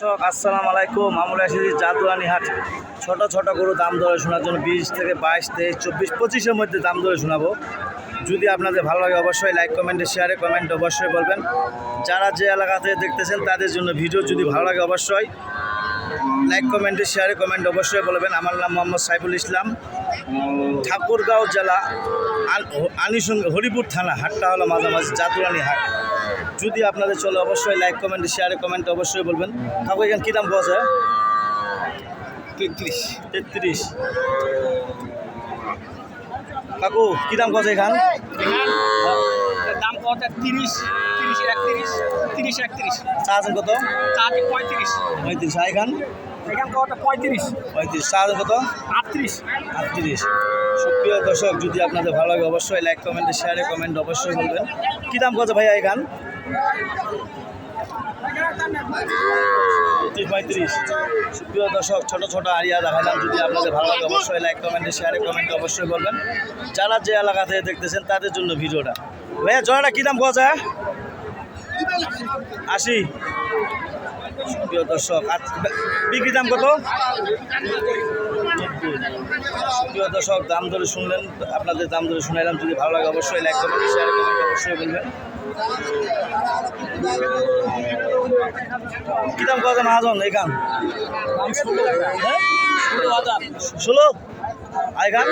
দর্শক, আসসালামু আলাইকুম। আমরা এসেছি জাদুয়ানি হাট। ছোট ছোট গরু দাম দরে শোনার জন্য বিশ থেকে বাইশ, তেইশ, চব্বিশ, পঁচিশের মধ্যে দাম দরে শোনাবো। যদি আপনাদের ভালো লাগে অবশ্যই লাইক কমেন্টে শেয়ারে কমেন্ট অবশ্যই বলবেন। যারা যে এলাকা থেকে দেখতেছেন, তাদের জন্য ভিডিও যদি ভালো লাগে অবশ্যই লাইক কমেন্টে শেয়ারে কমেন্ট অবশ্যই বলবেন। আমার নাম মোহাম্মদ সাইফুল ইসলাম। ঠাকুরগাঁও জেলা আন- আনিসঙ্গ হরিপুর থানা হাটটা হলো মাঝামাঝি জাদুরানি হাট। যদি আপনাদের চলে অবশ্যই লাইক কমেন্ট শেয়ারে কমেন্ট অবশ্যই বলবেন। কাকু এখানে কী দাম পাওয়া যায়? তেত্রিশ। তেত্রিশ। কাকু কী দাম যায় এখান? দাম কত তিরিশ তিরিশ একত্রিশ তিরিশ একত্রিশ। চা আছেন কত? চার পঁয়ত্রিশ। পঁয়ত্রিশ। আর এখান? এখান কত পঁয়ত্রিশ। পঁয়ত্রিশ। চা কত? আটত্রিশ। আটত্রিশ। সুপ্রিয় দর্শক যদি আপনাদের ভালো লাগে অবশ্যই লাইক কমেন্টে শেয়ারে কমেন্ট অবশ্যই বলবেন। কী দাম কত ভাইয়া এখান পঁয়ত্রিশ পঁয়ত্রিশ। সুপ্রিয় দর্শক ছোট ছোট আরিয়া দেখালাম। যদি আপনাদের ভালো লাগে অবশ্যই লাইক কমেন্টে শেয়ারে কমেন্টে অবশ্যই বলবেন। যারা যে এলাকা থেকে দেখতেছেন তাদের জন্য ভিডিওটা। ভাইয়া জোড়াটা কী দাম পাওয়া যায় আশি। সুপ্রিয় দর্শক আর বিক্রি দাম কত? প্রিয় দর্শক দাম ধরে শুনলেন আপনাদের দাম ধরে শুনাইলাম যদি ভালো লাগে অবশ্যই লাইক করবেন শেয়ার করবেন অবশ্যই বলবেন। কি দাম কত মহাজন এই গান ষোলো? হ্যাঁ? ষোলো হাজার আই গান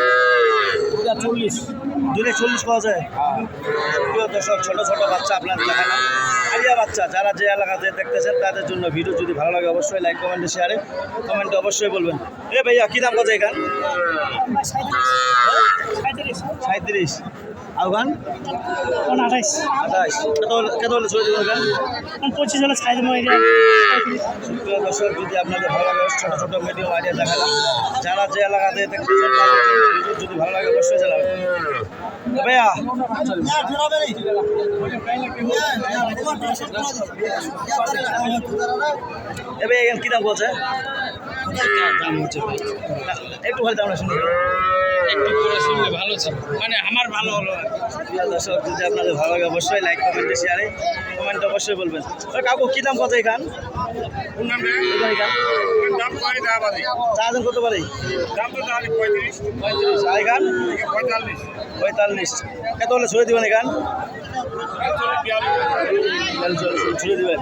দুটা চল্লিশ। দুটো চল্লিশ পাওয়া যায়। প্রিয় দর্শক ছোটো ছোটো বাচ্চা আপনার দেখালাম আলিয়া বাচ্চা যারা যে এলাকাতে দেখতেছেন তাদের জন্য ভিডিও যদি ভালো লাগে অবশ্যই লাইক কমেন্টে শেয়ারে কমেন্টে অবশ্যই বলবেন। এ ভাইয়া কি দাম কত এখান? গান সাঁত্রিশ সাঁত্রিশ আর গান আঠাইশ। আঠাশ কত হলে কত হলে ছয় দেবেন গান পঁচিশ হলে ছাই দেবো প্রিয় দর্শক যদি আপনাদের ভালো লাগে ছোটো ছোটো মিডিয়াম আইডিয়া দেখালাম যারা যে এলাকাতে দেখতেছেন তাদের জন্য ভিডিও যদি ভালো লাগে অবশ্যই জানাবেন। ভাইয়া এ এখানে কী দাম বলছে? একটু ভালো দাম শুনি। একটু শুনলে ভালো ছিল। মানে আমার ভালো হলো প্রিয় দর্শক যদি আপনাদের ভালো লাগে অবশ্যই লাইক কমেন্টে শেয়ারে কমেন্ট অবশ্যই বলবেন। ওই কাকু কী দাম কত এখান? পারে পঁয়ত্রিশ। আর এখান? পঁয়তাল্লিশ। কত হলে ছড়ে দেবেন এখান? ছুড়ে দেবেন।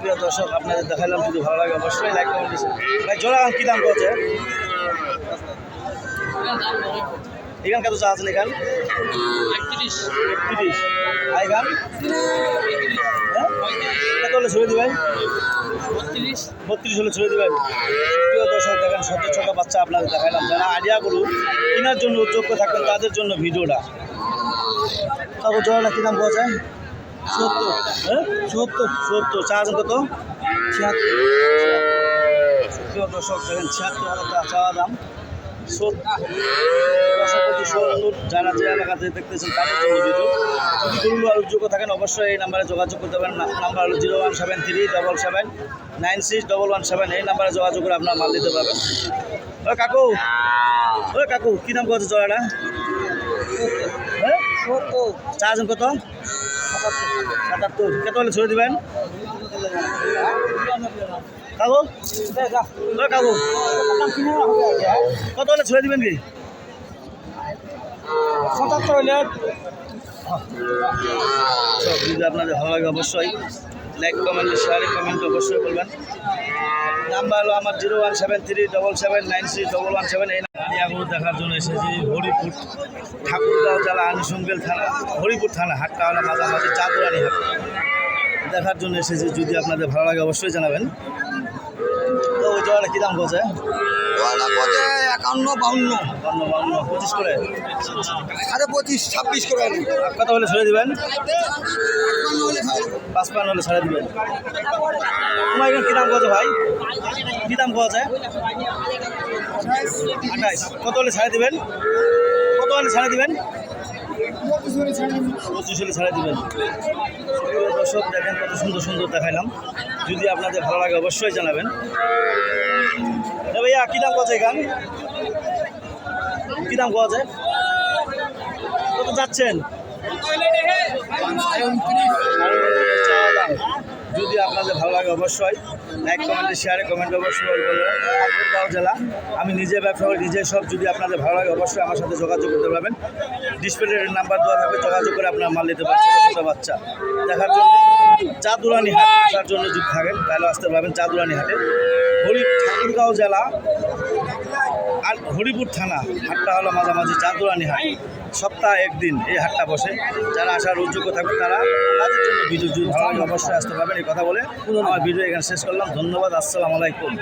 প্রিয় দর্শক আপনাদের দেখালাম যদি ভালো লাগে অবশ্যই লাইক কমেন্ট ভাই জোড়া কী দাম করছে এখান কত চা আছেন এখান? একত্রিশ। একত্রিশ। আর এখান? হ্যাঁ? কত হলে ছড়ে দেবেন? বত্রিশ। বত্রিশ হলে ছড়ে দেবেন। প্রিয় দর্শক দেখেন ছোট ছোট বাচ্চা আপনাদের দেখালাম। যারা আইডিয়া করুন কেনার জন্য যোগ্য থাকবেন তাদের জন্য ভিডিওটা। তারপর জোড়াটা কী দাম পাওয়া যায় সত্তর। হ্যাঁ? সত্তর সত্তর। চা আছেন কত? ছিয়াত্তর। প্রিয় দর্শক দেখেন ছিয়াত্তর হাজার চাওয়া দাম। সত্তর যারা যে এলাকাতে দেখতেছেন তাদের জন্য ভিডিও। যদি গরুগুলো যোগ্য থাকেন, অবশ্যই এই নাম্বারে যোগাযোগ করতে পারেন। নাম্বার হলো zero one seven three double seven nine six double one seven. এই নাম্বারে যোগাযোগ করে আপনার মাল দিতে পারবেন। ও কাকু ও কাকু, কী দাম কত জোড়াটা হ্যাঁ চা কত সাতাত্তর। কত হলে ছড়ে দিবেন? কাকু কাকু কত হলে ছড়ে দিবেন কি? সাতাত্তর হলে। সব যদি আপনাদের ভালো লাগে অবশ্যই লাইক কমেন্ট শেয়ারে কমেন্ট অবশ্যই করবেন নাম্বার হলো আমার zero one seven three double seven nine six double one seven. এই নাম্বারগুলো দেখার জন্য এসেছি হরিপুর ঠাকুরগাঁও জেলা আনুষঙ্গেল থানা হরিপুর থানা হাটটা হলো মাঝামাঝি চাঁদুরানি হাট। দেখার জন্য এসেছি যদি আপনাদের ভালো লাগে অবশ্যই জানাবেন। তো ওই জায়গাটা কী দাম বলছে একান্ন বাউন্ন। পঁচিশ করে? সাড়ে পঁচিশ ছাব্বিশ করে কত হলে ছেড়ে দিবেন? হলে ছাড়ে দিবেন। তোমার এখানে কী দাম ভাই? কী দাম আঠাইশ। কত হলে ছাড়ে দিবেন? কত হলে ছাড়ে দিবেন? পঁচিশ হলে ছাড়ে দিবেন। দর্শক দেখেন কত সুন্দর সুন্দর দেখাইলাম। যদি আপনাদের ভালো লাগে অবশ্যই জানাবেন। এ ভাইয়া কী দাম যায় এখান কী দাম যায় কত যাচ্ছেন? যদি আপনাদের ভালো লাগে অবশ্যই লাইক কমেন্টে শেয়ারে কমেন্ট অবশ্যই করবেন জেলা আমি নিজে ব্যবসা করি নিজে সব যদি আপনাদের ভালো লাগে অবশ্যই আমার সাথে যোগাযোগ করতে পারবেন। ডিসপ্লে নাম্বার দেওয়া থাকবে যোগাযোগ করে আপনার মাল নিতে পারবেন ছোটো ছোটো বাচ্চা। দেখার জন্য চাঁদুরানি হাট আসার জন্য যদি থাকেন তাহলে আসতে পারবেন চাঁদুরানি হাটে। হরি ঠাকুরগাঁও জেলা আর হরিপুর থানা। হাটটা হলো মাঝামাঝি চাঁদুরানি হাট। সপ্তাহে একদিন এই হাটটা বসে। যারা আসার উদ্যোগ্য থাকবে তারা তাদের জন্য ভিডিও অবশ্যই আসতে পারবেন এই কথা বলে। আমার ভিডিও এখানে শেষ করলাম। ধন্যবাদ। আসসালামু আলাইকুম।